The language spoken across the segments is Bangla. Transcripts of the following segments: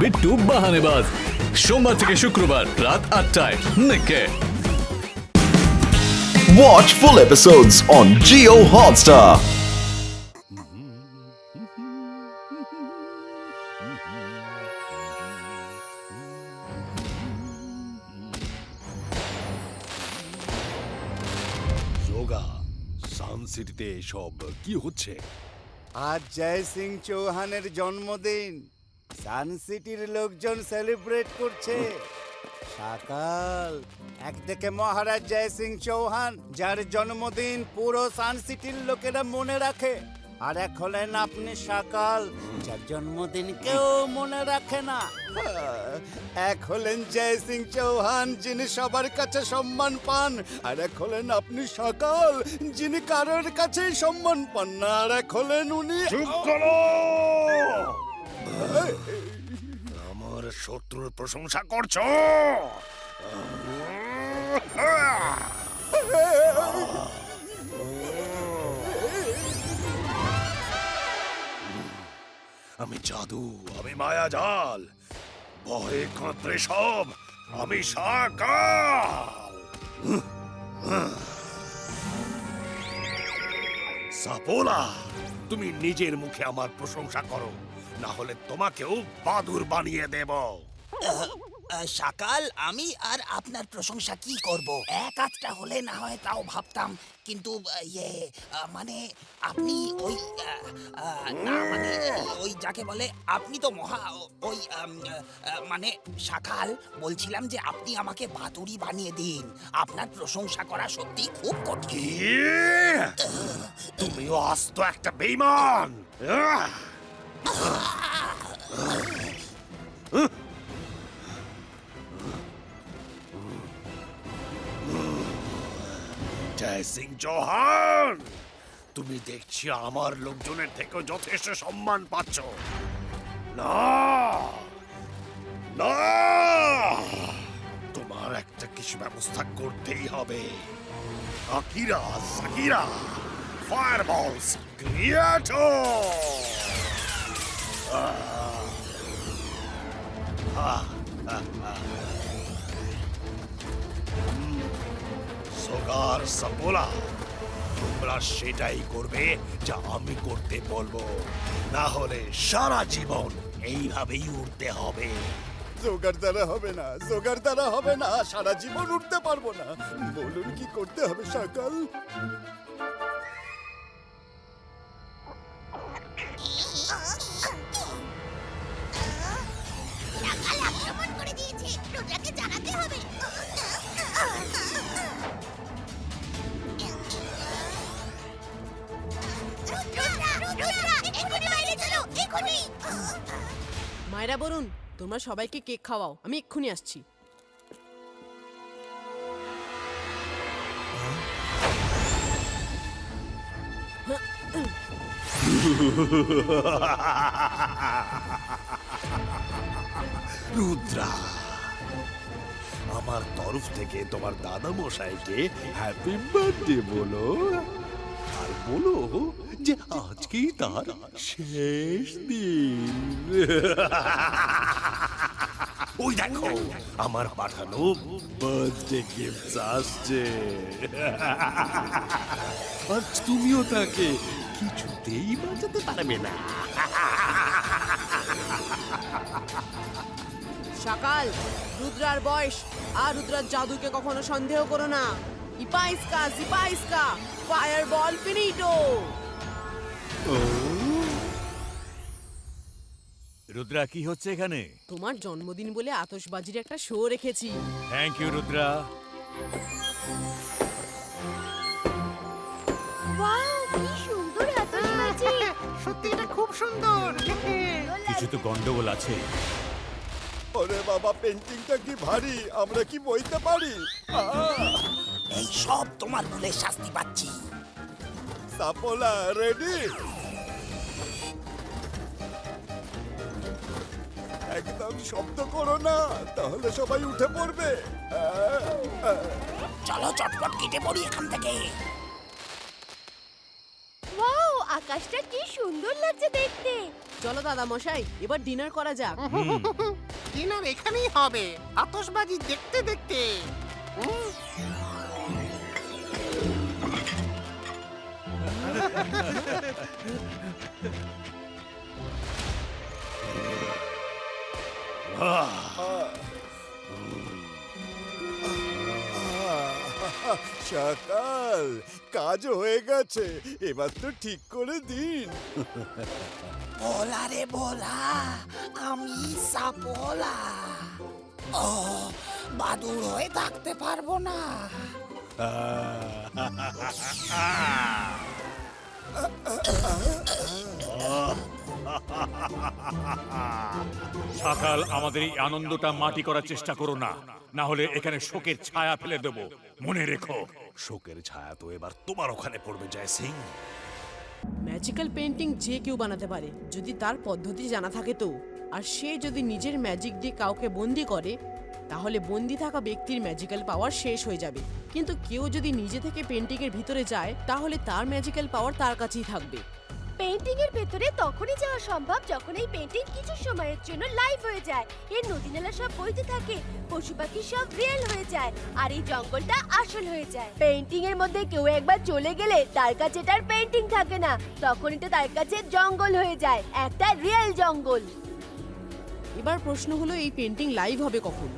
বিট্টু বাহানেবাজ সোমবার থেকে শুক্রবার রাত আটটায় নেকে। Watch full episodes on Geo Hotstar. Yoga সান সিটিতে এসব কি হচ্ছে? আজ জয় সিং চৌহানের জন্মদিন। সান সিটির লোকজন সেলিব্রেট করছে। সকাল। একদিকে মহারাজ জয় সিং চৌহান, যার জন্মদিন পুরো সান সিটির লোকেরা মনে রাখে। আর এক হলেন আপনি সকাল, যার জন্মদিন কেউ মনে রাখে না। এক হলেন জয় সিং চৌহান, যিনি সবার কাছে সম্মান পান। আর এক হলেন আপনি সকাল, যিনি কারোর কাছেই সম্মান পান না। আর এক হলেন উনি চুপ করো! শত্রুর প্রশংসা করছ? আমি জাদু, আমি মায়াজাল ভয়ে কাঁপড়ে সব, আমি সাপোলা, তুমি নিজের মুখে আমার প্রশংসা করো। না হলে তোমাকেও বাদুর বানিয়ে দেব। সকাল আমি আর আপনার প্রশংসা কি করব? এক আধটা হলে না হয় তাও ভাবতাম কিন্তু ইয়ে মানে আপনি ওই না মানে ওই যাকে বলে আপনি তো মহা ওই মানে সকাল বলছিলাম যে আপনি আমাকে বাতুরি বানিয়ে দিন। আপনার প্রশংসা করা সত্যি খুব কঠিন। তুমিও আস্ত একটা বেইমান! জয় সিং চৌহান, তুমি দেখছি আমার লোকজনের থেকেও যথেষ্ট সম্মান পাচ্ছ। না না, তোমার একটা কিছু ব্যবস্থা করতেই হবে। আকিরা, সাকিরা ফায়ারবলস ক্রিয়েটো সোগার সাপোলা, তোমরা সেটাই করবে যা আমি করতে বলব। না হলে সারা জীবন এইভাবেই উঠতে হবে। জোগাড় দ্বারা হবে না জোগাড় দ্বারা হবে না, সারা জীবন উঠতে পারব না। বলুন কি করতে হবে সকাল? মায়েরা বরুণ তোমরা সবাইকে কেক খাওয়াও, আমি এক্ষুনি আসছি। রুদ্রা, আমার তরফ থেকে তোমার দাদা মশাইকে হ্যাপি বার্থডে বলো। আর বলো যে আজকেই তার শেষ দিন। ওই দেখো আমার পাঠানো বার্থডে গিফট আসছে। আজ তুমিও তাকে কিছুতেই বাঁচাতে পারবে না। সকাল রুদ্রার বয়স আর রুদ্রার জাদুকে কখনো সন্দেহ করো না। ইপাইসকা জিপাইসকা। বল ফিনিটো রুদ্রা কি হচ্ছে এখানে? তোমার জন্মদিন বলে আতশবাজির একটা শো রেখেছি। থ্যাংক ইউ রুদ্রা ওয়াও, কি সুন্দর আতশবাজি। কিছু তো গন্ডগোল আছে। ওরে বাবা পেন্টিংটা কি ভারী? আমরা কি বইতে পারি? এই সব তোমার ভুলে শাস্তি পাচ্ছি। সাপোলা রেডি একদম শব্দ করো না তাহলে সবাই উঠে পড়বে। চলো চটপট কেটে পড়ি এখান থেকে। ওয়াও, আকাশটা কি সুন্দর লাগছে দেখতে। চলো দাদা মশাই এবার ডিনার করা যাক। ডিনার এখানেই হবে আতশবাজি দেখতে দেখতে। সকাল কাজ হয়ে গেছে। এবার তো ঠিক করে দিন। বলা রে বলা আমি সাপলা। ও বাদুর হয়ে থাকতে পারব না। সকাল আমাদের এই আনন্দটা মাটি করার চেষ্টা করো না। না হলে এখানে শোকের ছায়া ফেলে দেব। মনে রেখো। শোকের ছায়া তো এবার তোমার ওখানে পড়বে জয় সিং ম্যাজিক্যাল পেন্টিং যে কেউ বানাতে পারে যদি তার পদ্ধতি জানা থাকে তো। আর সে যদি নিজের ম্যাজিক দিয়ে কাউকে বন্দি করে তাহলে বন্দি থাকা ব্যক্তির ম্যাজিক্যাল পাওয়ার শেষ হয়ে যাবে। কিন্তু কেউ যদি নিজে থেকে পেন্টিং এর ভিতরে যায়, তাহলে তার ম্যাজিক্যাল পাওয়ার তার কাছেই থাকবে। পেন্টিং এর ভেতরে তখনই যাওয়া সম্ভব যখন এই পেন্টিং কিছু সময়ের জন্য লাইভ হয়ে যায়। এর নদী নালা সব বইতে থাকে, পশু পাখি সব রিয়েল হয়ে যায়, আর এই জঙ্গলটা আসল হয়ে যায়। পেন্টিং এর মধ্যে কেউ একবার চলে গেলে তার কাছে তার পেন্টিং থাকে না তখন এটা তার কাছে জঙ্গল হয়ে যায়, একটা রিয়েল জঙ্গল। এবার প্রশ্ন হলো এই পেন্টিং লাইভ হবে কখন?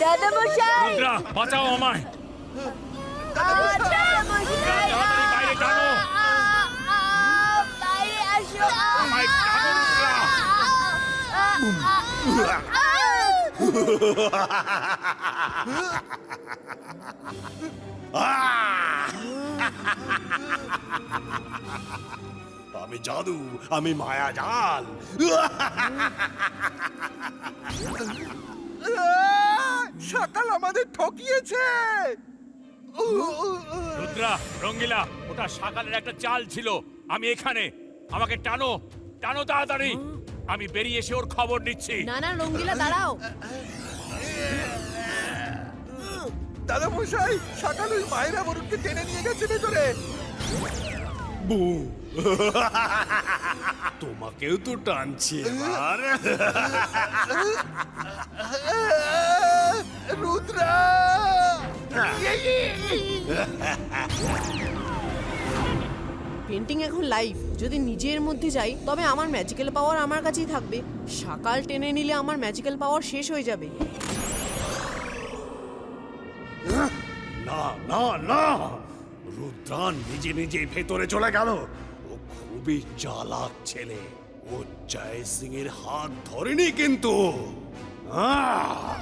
দাদা মশাই রুদ্রা বাঁচাও আমায়। দাদা মশাই বাইরে টানো। বাইরে আসো। আমায় টানো, রুদ্রা। আমি জাদু আমি মায়া জাল। সকাল আমাদের ঠকিয়েছে। রুদ্রা রঙ্গিলা ওটা সকালের একটা চাল ছিল। আমি এখানে। আমাকে টানো টানো তাড়াতাড়ি। আমি বেরিয়ে এসে ওর খবর নিচ্ছি। না না রঙ্গিলা দাঁড়াও। দাদা মশাই সকাল ওই মায়েরা বরুণকে টেনে নিয়ে গেছে ভেতরে। বু। তোমাকেও তো টানছে এবার। পেন্টিং এখন লাইভ যদি নিজের মধ্যে যাই তবে আমার ম্যাজিক্যাল পাওয়ার আমার কাছেই থাকবে। সকাল টেনে নিলে আমার ম্যাজিক্যাল পাওয়ার শেষ হয়ে যাবে। না না না! রুদ্রান নিজে নিজে ভেতরে চলে গেল। ও খুবই চালাক ছেলে। ও জয় সিং এর হাত ধরেনি কিন্তু। আহ!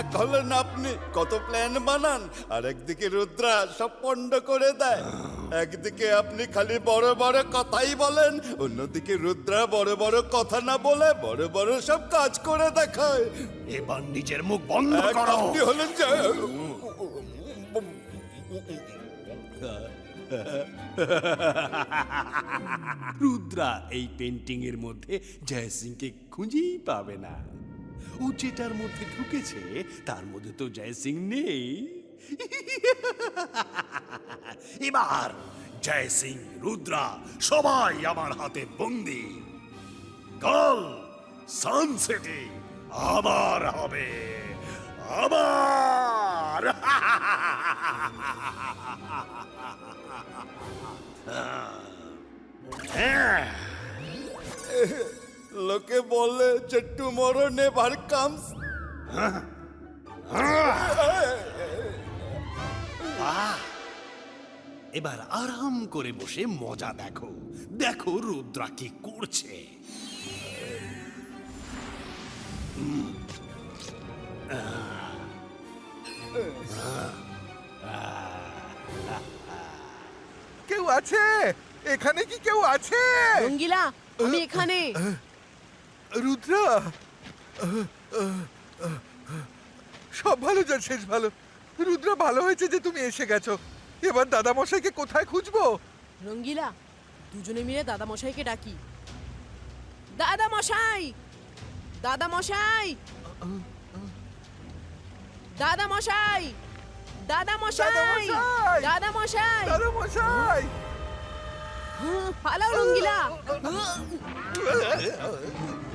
এক হলেন আপনি কত প্ল্যান বানান? আর একদিকে রুদ্রা সব পণ্ড করে দেয়। একদিকে আপনি খালি বড় বড় কথাই বলেন অন্যদিকে রুদ্রা বড় বড় কথা না বলে বড় বড় সব কাজ করে দেখায়। এবার নিজের মুখ বন্ধ এক করো। আপনি হলেন যে রুদ্রা এই পেন্টিং এর মধ্যে জয় সিংকে খুঁজেই পাবে না। ও যেটার মধ্যে ঢুকেছে, তার মধ্যে তো জয় সিং নেই। এবার জয় সিং, রুদ্রা, সবাই আমার হাতে বন্দি। কাল সানসেটে আবার হবে, আবার। হ্যাঁ। যে টুমরো নেভার কামস এবার আরাম করে বসে মজা দেখো দেখো রুদ্রা কি করছে কেউ আছে? এখানে কি কেউ আছে? রঙ্গিলা আমি এখানে। রুদ্রা? সব ভালো যার শেষ ভালো। রুদ্রা ভালো হয়েছে যে তুমি এসে গেছো। এবার দাদা মশাইকে কোথায় খুঁজবো? রঙ্গিলা দুজনে মিলে দাদা মশাইকে ডাকি। দাদা মশাই দাদা মশাই দাদা মশাই দাদা মশাই দাদামশাই! দাদা মশাই দাদা মশাই পালাও রঙ্গিলা!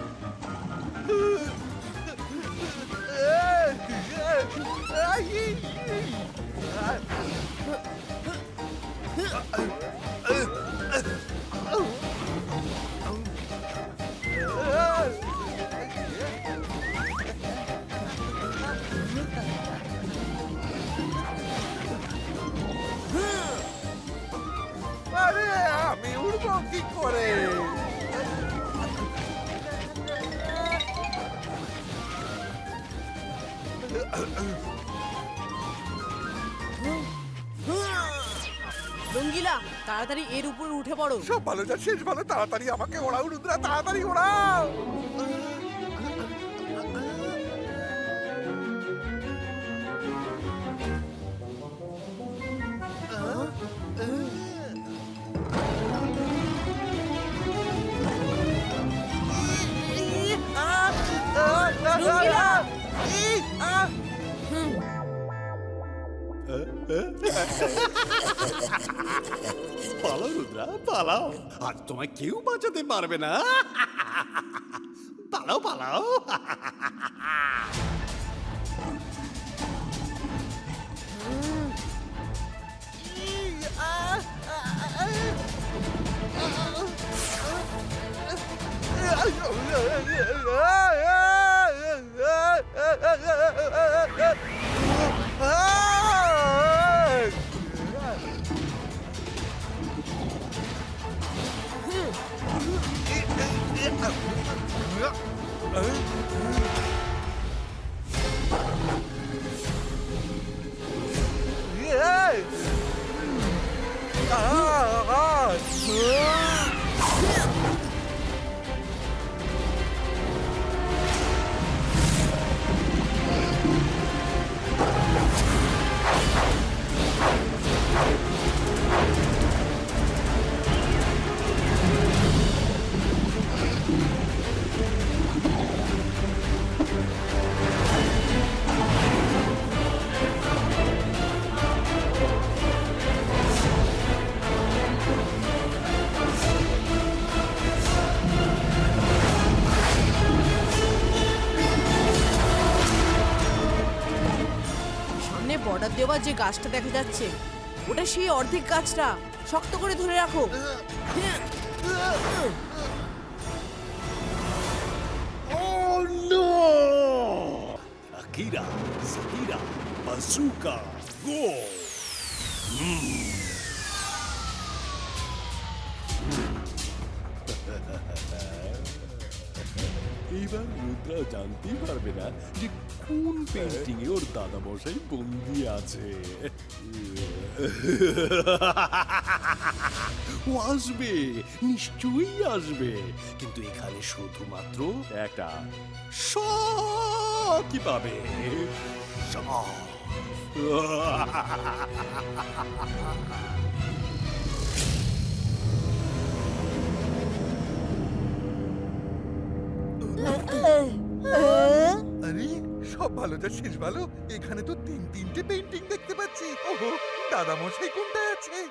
আরে আমি উড়বো কি রঙ্গিলা, তাড়াতাড়ি এর উপর উঠে পড়ো। সব ভালো যা, শেষ ভালো, তাড়াতাড়ি আমাকে ওড়াও, রুদ্রা, তাড়াতাড়ি ওড়াও। পালাও আজ তোমায় কেউ বাঁচাতে পারবে না। পালাও পালাও। সামনে দেওয়া যে গাছটা দেখা যাচ্ছে, ওটা সেই অর্ধেক গাছটা শক্ত করে ধরে রাখো Oh! Akira! এইবার রুদ্রা জানতেই পারবে না যে কোন পেন্টিং এ ওর দাদা মশাই বন্দি আছে। ও আসবে নিশ্চয়ই আসবে। কিন্তু এখানে শুধুমাত্র একটা। শখই পাবে। শখ। আরে, সব ভালো শেষ ভালো। এখানে তো তিন, তিনটে দেখতে পাচ্ছি। ওহো দাদা মশাই আছে?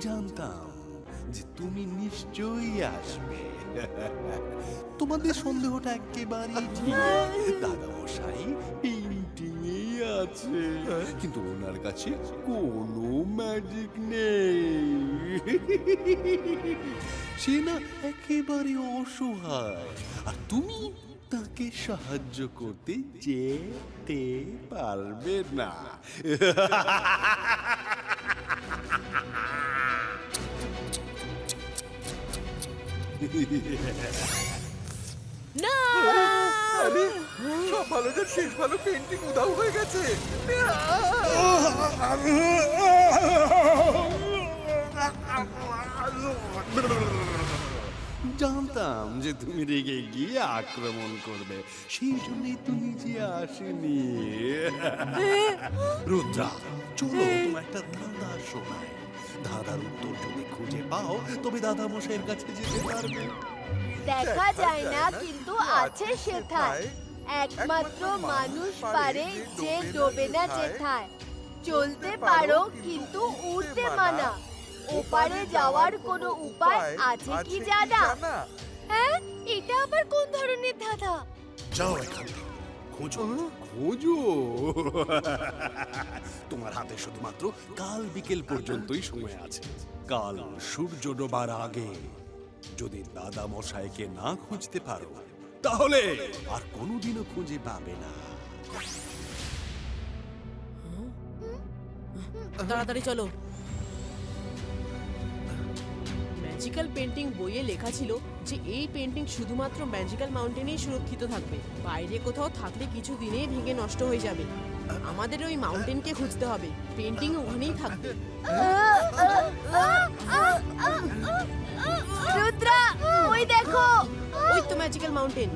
জানতাম যে তুমি নিশ্চয়ই আসবে। তোমাদের সন্দেহটা একেবারে ঠিক। দাদা মশাই পেইন্টিংই আছে। কিন্তু ওনার কাছে কোনো ম্যাজিক নেই। সে না একেবারে অসহায়। আর তুমি তাকে সাহায্য করতে যেতে পারবে না না আরে সব শেষ ভালো পেন্টিং উদাও হয়ে গেছে। জানতাম যে তুমি রেগে গিয়ে আক্রমণ করবে। সেই জন্যই তুমি যে আসেনি। রুদ্রা চলো তোমার একটা ধাঁধা শোনায় ধাঁধার উত্তর যদি খুঁজে পাও তবে দাদা মশাইয়ের কাছে যেতে পারবে। দেখা যায় না কিন্তু আছে সেথায়। একমাত্র মানুষ পারে যে ডোবে না যেথায় চলতে পারো কিন্তু উড়তে মানা। ওপারে যাওয়ার কোনো উপায় আছে কি জানা? হ্যাঁ? এটা আবার কোন ধরনের ধাঁধা? যাও এখান থেকে। খোঁজো। খোঁজো। তোমার হাতে শুধুমাত্র কাল বিকেল পর্যন্তই সময় আছে। কাল সূর্য ডোবার আগে। যদি দাদা মশাইকে না খুঁজতে পারো তাহলে আর কোনোদিনও খুঁজে পাবে না তাড়াতাড়ি চলো ম্যাজিক্যাল পেন্টিং বইয়ে লেখা ছিল যে এই পেন্টিং শুধুমাত্র ম্যাজিক্যাল মাউন্টেনেই সুরক্ষিত থাকবে বাইরে কোথাও থাকলে কিছু দিনেই ভেঙে নষ্ট হয়ে যাবে আমাদের ওই মাউন্টেনকে খুঁজতে হবে পেন্টিং ওখানেই থাকবে রুদ্রা ওই দেখো ওই তো ম্যাজিক্যাল মাউন্টেন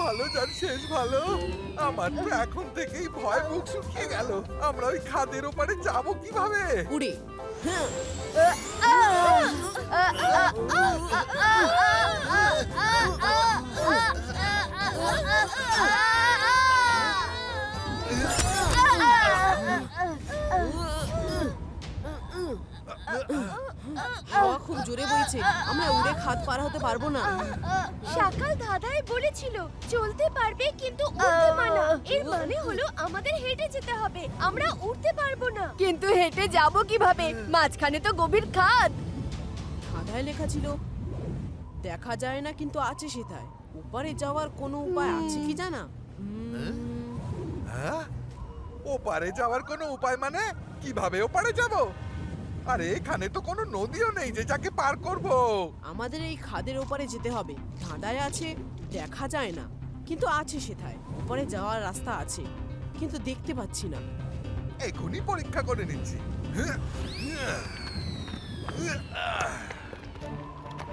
ভালো যার শেষ ভালো আমার তো এখন থেকেই ভয় মুখ শুকিয়ে গেল আমরা ওই খাদের ওপারে যাব কীভাবে উড়ে জোরে আমরা উড়ে খাত পার হতে পারব না। সকাল দাদাই বলেছিল চলতে পারবে কিন্তু উঠতে মানা। এর মানে হলো আমাদের হেঁটে যেতে হবে আমরা উঠতে পারব না। কিন্তু হেঁটে যাব কীভাবে? মাঝখানে তো গভীর খাদ ধাঁধায় লেখা ছিল দেখা যায় না কিন্তু আছে সেথায়। ওপারে যাওয়ার কোনো উপায় আছে কি জানা? হ্যাঁ? ওপারে যাওয়ার কোনো উপায় মানে কীভাবে ওপারে যাব? আরে এখানে তো কোনো নদীও নেই যে যাকে পার করব। আমাদের এই খাদের ওপারে যেতে হবে। ধাঁধায় আছে দেখা যায় না। কিন্তু আছে সেথায়। ওপারে যাওয়ার রাস্তা আছে। কিন্তু দেখতে পাচ্ছি না। এখনই পরীক্ষা করে নিচ্ছি।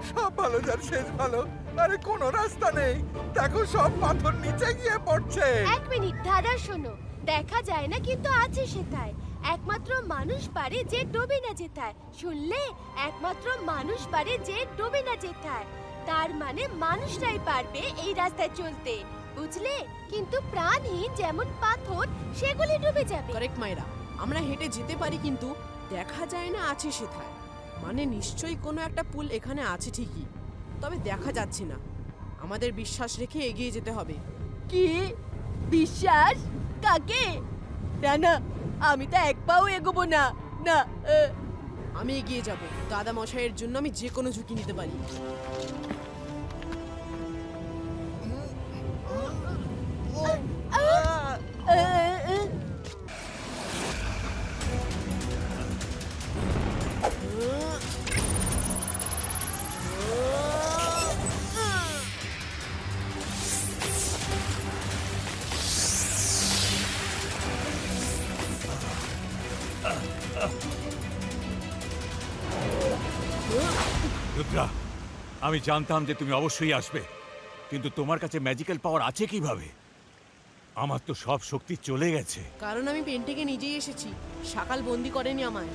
সব ভালো যার শেষ ভালো। আরে কোনো রাস্তা নেই। দেখো সব পাথর নিচে গিয়ে পড়ছে। এক মিনিট দাদা শোনো। দেখা যায় না কিন্তু আছে সেথায়। একমাত্র মানুষ পারে যে ডোবে না যেতায়। শুনলে? একমাত্র মানুষ পারে যে ডোবে না যেতায়। তার মানে মানুষটাই পারবে এই রাস্তায় চলতে। বুঝলে? কিন্তু প্রাণহীন যেমন পাথর সেগুলি ডুবে যাবে। কারেক্ট মায়েরা। আমরা হেঁটে যেতে পারি কিন্তু দেখা যায় না আছে সেথায়। মানে নিশ্চয়ই কোনো একটা পুল এখানে আছে ঠিকই তবে দেখা যাচ্ছে না। আমাদের বিশ্বাস রেখে এগিয়ে যেতে হবে। কি? বিশ্বাস? কাকে? না না আমি তো এক পাও এগোবো না। না আমি এগিয়ে যাব। দাদা মশাইয়ের জন্য আমি যে কোনো ঝুঁকি নিতে পারি। রুদ্রা আমি জানতাম যে তুমি অবশ্যই আসবে। কিন্তু তোমার কাছে ম্যাজিক্যাল পাওয়ার আছে কীভাবে? আমার তো সব শক্তি চলে গেছে। কারণ আমি পেন্টিংয়ে নিজেই এসেছি। সকাল বন্দি করেনি আমায়।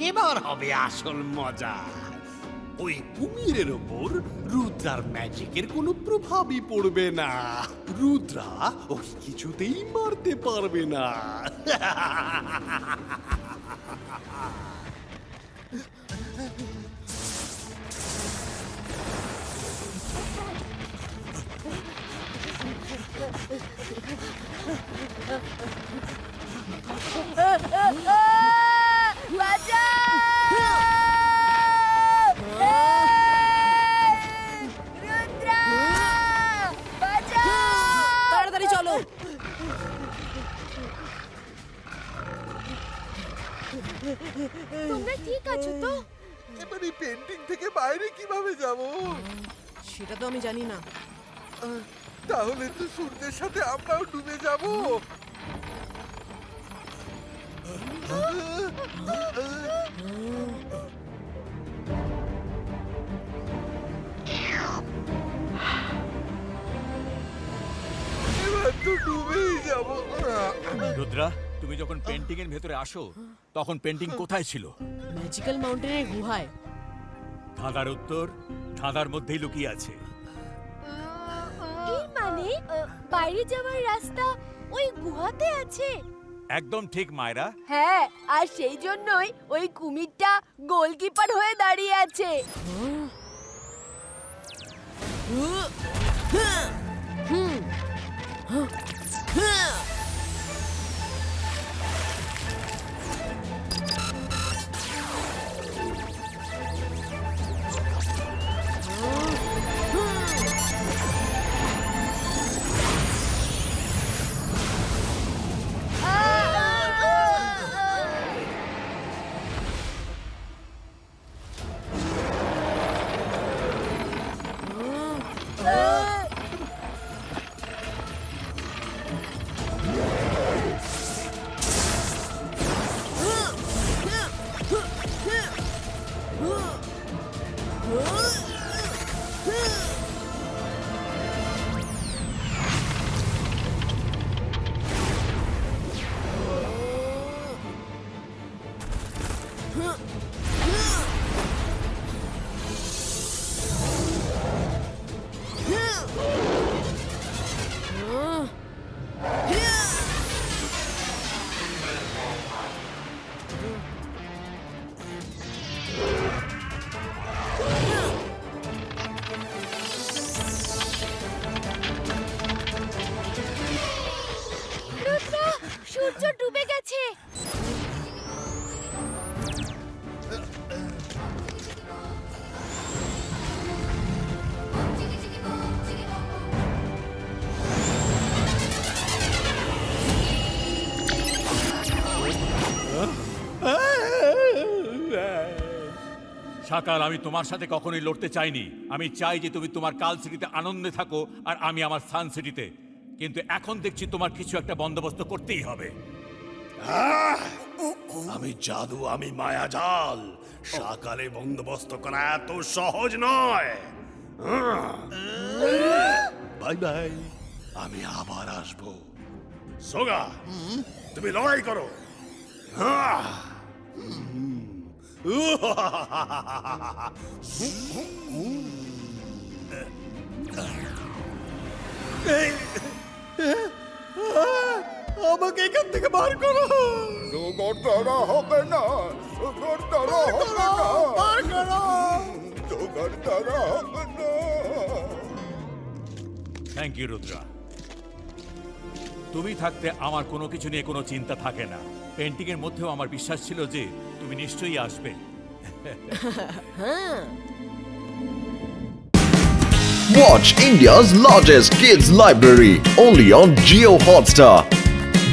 এবার হবে আসল মজা। ওই কুমিরের ওপর রুদ্রার ম্যাজিকের কোনো প্রভাবই পড়বে না। রুদ্রা ওই কিছুতেই মারতে পারবে না। তোমরা ঠিক আছো তো? এবার এই পেন্টিং থেকে বাইরে কীভাবে যাব? সেটা তো আমি জানি না। তাহলে তো সূর্যের সাথে আমরাও ডুবে যাব। এবার তো ডুবেই যাব। রুদ্রা তুমি যখন পেন্টিং এর ভেতরে আসো তখন পেন্টিং কোথায় ছিল? ম্যাজিক্যাল মাউন্টেনের গুহায়। ধাঁধার উত্তর ধাঁধার মধ্যেই লুকিয়ে আছে। এর মানে বাইরে যাওয়ার রাস্তা ওই গুহাতে আছে? একদম ঠিক মায়রা। হ্যাঁ আর সেই জন্যই ওই কুমিরটা গোলকিপার হয়ে দাঁড়িয়ে আছে। গেছে। সাকাল, আমি তোমার সাথে কখনোই লড়তে চাইনি। আমি চাই যে তুমি তোমার কাল সিটিতে আনন্দে থাকো আর আমি আমার সান সিটিতে। কিন্তু এখন দেখছি তোমার কিছু একটা বন্দোবস্ত করতেই হবে। আমি জাদু, আমি মায়া মায়াজাল সকালে বন্দোবস্ত করা এত সহজ নয়। বাই বাই, আমি আবার আসব। সোগা, তুমি লড়াই করো। আহ! আমাকে এখান থেকে বার করো। দ্বারা হবে না দ্বারা হবে না। বার করো। দ্বারা হবে না। থ্যাংক ইউ রুদ্রা তুমি থাকতে আমার কোনো কিছু নিয়ে কোনো চিন্তা থাকে না। পেন্টিং এর মধ্যেও আমার বিশ্বাস ছিল যে তুমি নিশ্চয়ই আসবে। Watch India's largest kids library only on Geo Hotstar.